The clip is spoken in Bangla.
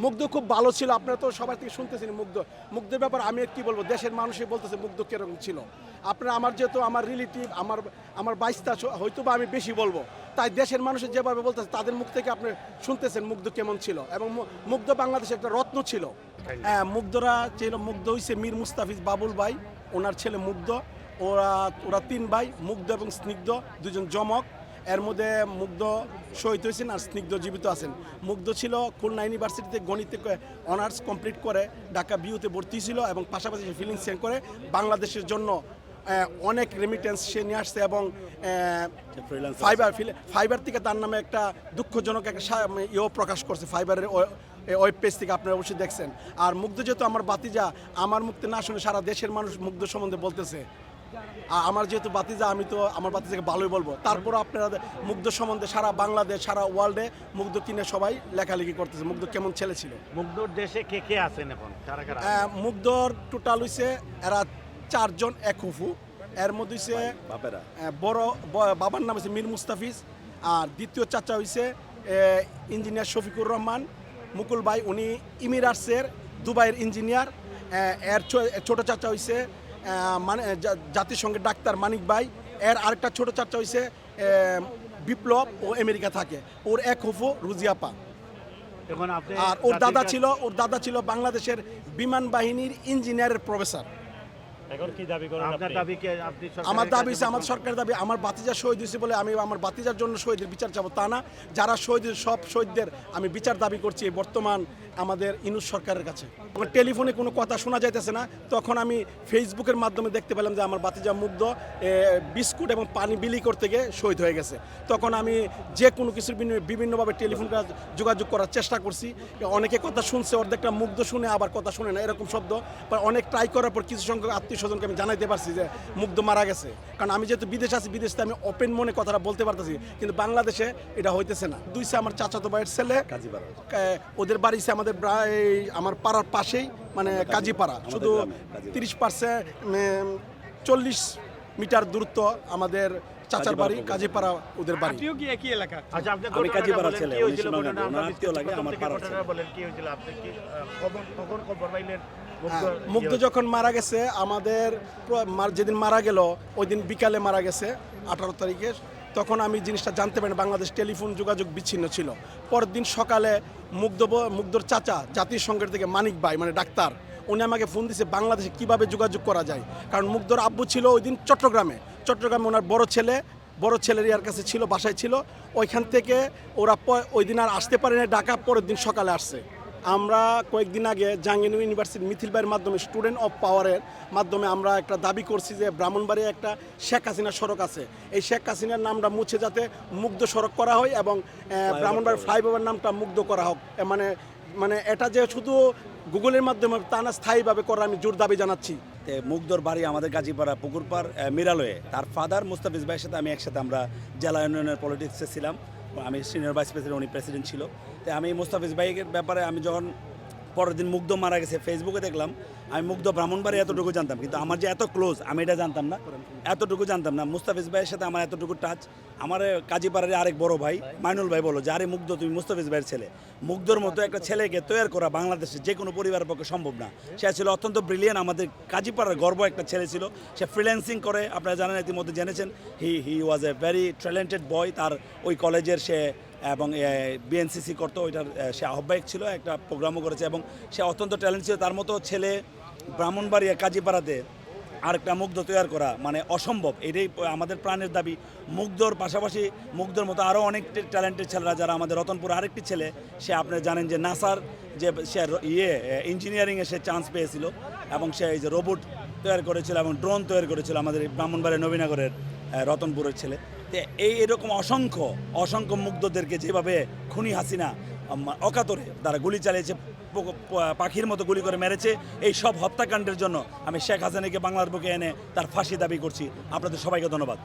মুগ্ধ খুব ভালো ছিল আপনারা তো সবার থেকে শুনতেছেন মুগ্ধ। মুগ্ধের ব্যাপার আমি আর কি বলব দেশের মানুষই বলতেছে মুগ্ধ কীরকম ছিল। আপনারা আমার যেহেতু আমার রিলেটিভ আমার আমার বাইশটা হয়তো বা আমি বেশি বলব তাই দেশের মানুষের যেভাবে বলতেছে তাদের মুখ থেকে আপনি শুনতেছেন মুগ্ধ কেমন ছিল। এবং মুগ্ধ বাংলাদেশে একটা রত্ন ছিল। হ্যাঁ মুগ্ধরা ছিল মুগ্ধ হইছে মীর মুস্তাফিজ বাবুল ভাই ওনার ছেলে মুগ্ধ ওরা ওরা তিন ভাই মুগ্ধ এবং স্নিগ্ধ দুজন জমক এর মধ্যে মুগ্ধ শহীদ হয়েছেন আর স্নিগ্ধ জীবিত আছেন। মুগ্ধ ছিল খুলনা ইউনিভার্সিটিতে গণিতে অনার্স কমপ্লিট করে ঢাকা বিউতে ভর্তি ছিল এবং পাশাপাশি সে ফিলিংস সেন্ড করে বাংলাদেশের জন্য অনেক রেমিটেন্স সে নিয়ে আসছে এবং ফাইবার ফাইবার থেকে তার নামে একটা দুঃখজনক একটা ইয়েও প্রকাশ করছে ফাইবারের ওয়েব পেজ থেকে আপনারা অবশ্যই দেখছেন। আর মুগ্ধ যেহেতু আমার বাতিজা আমার মুক্তি না শুনে সারা দেশের মানুষ মুগ্ধ সম্বন্ধে বলতেছে। আর আমার যেহেতু বাতিজা আমি তো আমার বাতিজাকে ভালোই বলব। তারপর আপনারা মুগ্ধ সম্বন্ধে সারা বাংলাদেশ সারা ওয়ার্ল্ডে মুগ্ধ কিনে সবাই লেখালেখি করতেছে। মুগ্ধ কেমন ছেলে ছিল? মুগ্ধর দেশে কে কে আছেন এখন? কারা কারা মুগ্ধর টোটাল হইছে এরা চারজন এক হুফু এর মধ্যে হইছে বাপেরা? বড় বাবার নাম হচ্ছে মীর মুস্তাফিজ। আর দ্বিতীয় চাচা হইছে ইঞ্জিনিয়ার শফিকুর রহমান। মুকুল ভাই উনি ইমিরাটসের দুবাইয়ের ইঞ্জিনিয়ার এর ছো- ছোট চাচা হইছে মানে জাতিসংঘের ডাক্তার মানিক ভাই এর আরেকটা ছোট চাচা হয়েছে বিপ্লব ও আমেরিকা থাকে। ওর এক হুফু রুজিয়াপা আর ওর দাদা ছিল ওর দাদা ছিল বাংলাদেশের বিমান বাহিনীর ইঞ্জিনিয়ারের প্রফেসর। এখন কি দাবি করেন আপনার দাবি কে আপনি আমার দাবি হচ্ছে আমার সরকারের দাবি আমার বাতিজা শহীদ হয়েছে বলে আমি আমার বাতিজার জন্য শহীদের বিচার চাবো তা না। যারা শহীদ সব শহীদদের আমি বিচার দাবি করছি বর্তমান আমাদের ইনুস সরকারের কাছে। টেলিফোনে কোনো কথা শোনা যাইতেছে না। তখন আমি ফেসবুকের মাধ্যমে দেখতে পেলাম যে আমার বাতিজা মুগ্ধ বিস্কুট এবং পানি বিলি করতে গিয়ে শহীদ হয়ে গেছে। তখন আমি যে কোনো কিছুর বিনিময়ে বিভিন্নভাবে টেলিফোন যোগাযোগ করার চেষ্টা করছি। অনেকে কথা শুনছে অর্ধেকটা মুগ্ধ শুনে আবার কথা শুনে না এরকম শব্দ। বা অনেক ট্রাই করার পর কিছু সংখ্যক আত্মীয় স্বজনকে আমি জানাইতে পারছি যে মুগ্ধ মারা গেছে। কারণ আমি যেহেতু বিদেশে আছি বিদেশে আমি ওপেন মনে কথাটা বলতে পারতেছি কিন্তু বাংলাদেশে এটা হইতেছে না। দুইছে আমার চাচাতো ভাইয়ের ছেলে ওদের বাড়ি সে আমাদের প্রায় আমার পাড়ার পাশেই মানে কাজীপাড়া শুধু তিরিশ পার্সেন্ট চল্লিশ মিটার দূরত্ব আমাদের চাচার বাড়ি কাজীপাড়া ওদের বাড়ি। কি একই এলাকা? আচ্ছা আপনি আমি বলেন, ছেলে? ওনার আপনার আত্মীয় লাগে, আমার থেকে পাড়ার ছেলে। বলেন কি হয়েছিল? আপনি কি কখন কখন খবর পাইলেন? মুগ্ধ হ্যাঁ? যখন মারা গেছে আমাদের যেদিন মারা গেল ওই দিন বিকালে মারা গেছে আঠারো তারিখে। তখন আমি জিনিসটা জানতে পারি বাংলাদেশ টেলিফোন যোগাযোগ বিচ্ছিন্ন ছিল। পরের দিন সকালে মুগ্ধ মুগ্ধর চাচা জাতিসংঘের থেকে মানিক ভাই মানে ডাক্তার উনি আমাকে ফোন দিছে বাংলাদেশে কীভাবে যোগাযোগ করা যায়? কারণ মুগ্ধর আব্বু ছিল ওই দিন চট্টগ্রামে। চট্টগ্রামে ওনার বড় ছেলে বড় ছেলের ইয়ার কাছে ছিল বাসায় ছিল। ওইখান থেকে ওরা ওই দিন আর আসতে পারেনি ডাকা পরের দিন সকালে আসছে। আমরা কয়েকদিন আগে জাহাঙ্গীর ইউনিভার্সিটি মিথিল ভাইয়ের মাধ্যমে স্টুডেন্ট অফ পাওয়ারের মাধ্যমে আমরা একটা দাবি করছি যে ব্রাহ্মণবাড়িয়া একটা শেখ হাসিনা সড়ক আছে। এই শেখ হাসিনার নামটা মুছে যাতে মুগ্ধ সড়ক করা হয় এবং ব্রাহ্মণবাড়ির ফ্লাইওভার নামটা মুগ্ধ করা হোক। মানে মানে এটা যে শুধু গুগলের মাধ্যমে তা না স্থায়ীভাবে করা আমি জোর দাবি জানাচ্ছি। মুগ্ধর বাড়ি আমাদের গাজীপাড়া পুকুরপাড় মিরালয়ে। তার ফাদার মুস্তাফিজ ভাইয়ের সাথে আমি একসাথে আমরা জেলা ইউনিয়নের পলিটিক্সে ছিলাম। আমি সিনিয়র ভাইস প্রেসিডেন্ট উনি প্রেসিডেন্ট ছিল। আমি মুস্তাফিজ ভাইয়ের ব্যাপারে আমি যখন পরের দিন মুগ্ধ মারা গেছে ফেসবুকে দেখলাম, আমি মুগ্ধ ব্রাহ্মণবাড়ি এতটুকু জানতাম। কিন্তু আমার যে এত ক্লোজ আমি এটা জানতাম না। এতটুকু জানতাম না। মুস্তাফিজ ভাইয়ের সাথে আমার এতটুকু টাচ আমার কাজীপাড়ার আরেক বড় ভাই, মাইনুল ভাই বলো যে আরে মুগ্ধ তুমি মুস্তাফিজ ভাইয়ের ছেলে। মুগ্ধর মতো একটা ছেলেকে তৈরি করা বাংলাদেশে যে কোনো পরিবারের পক্ষে সম্ভব না। সে ছিল অত্যন্ত ব্রিলিয়ান আমাদের কাজীপাড়ার গর্ব একটা ছেলে ছিল। সে ফ্রিল্যান্সিং করে, আপনারা জানেন, ইতিমধ্যে জেনেছেন। হি হি ওয়াজ এ ভেরি ট্যালেন্টেড বয় তার ওই কলেজের সে এবং বিএনসিসি করতো, ওইটার সে আহ্বায়ক ছিল, একটা প্রোগ্রামও করেছে এবং সে অত্যন্ত ট্যালেন্ট ছিল। তার মতো ছেলে ব্রাহ্মণবাড়িয়া কাজীপাড়াতে আরেকটা মুগ্ধ তৈরি করা মানে অসম্ভব। এটাই আমাদের প্রাণের দাবি। মুগ্ধর পাশাপাশি মুগ্ধর মতো আরও অনেক ট্যালেন্টেড ছেলেরা যারা আমাদের রতনপুর আরেকটি ছেলে, সে আপনি জানেন যে নাসার যে, সে ইয়ে ইঞ্জিনিয়ারিংয়ে সে চান্স পেয়েছিল এবং সে এই যে রোবট তৈরি করেছিল এবং ড্রোন তৈরি করেছিল আমাদের ব্রাহ্মণবাড়িয়া নবীনগরের রতনপুরের ছেলে। এই এরকম অসংখ্য অসংখ্য মুগ্ধদেরকে যেভাবে খুনি হাসিনা অকাতরে তারা গুলি চালিয়েছে পাখির মতো গুলি করে মেরেছে, এই সব হত্যাকাণ্ডের জন্য আমি শেখ হাসিনাকে বাংলার বুকে এনে তার ফাঁসি দাবি করছি। আপনাদের সবাইকে ধন্যবাদ।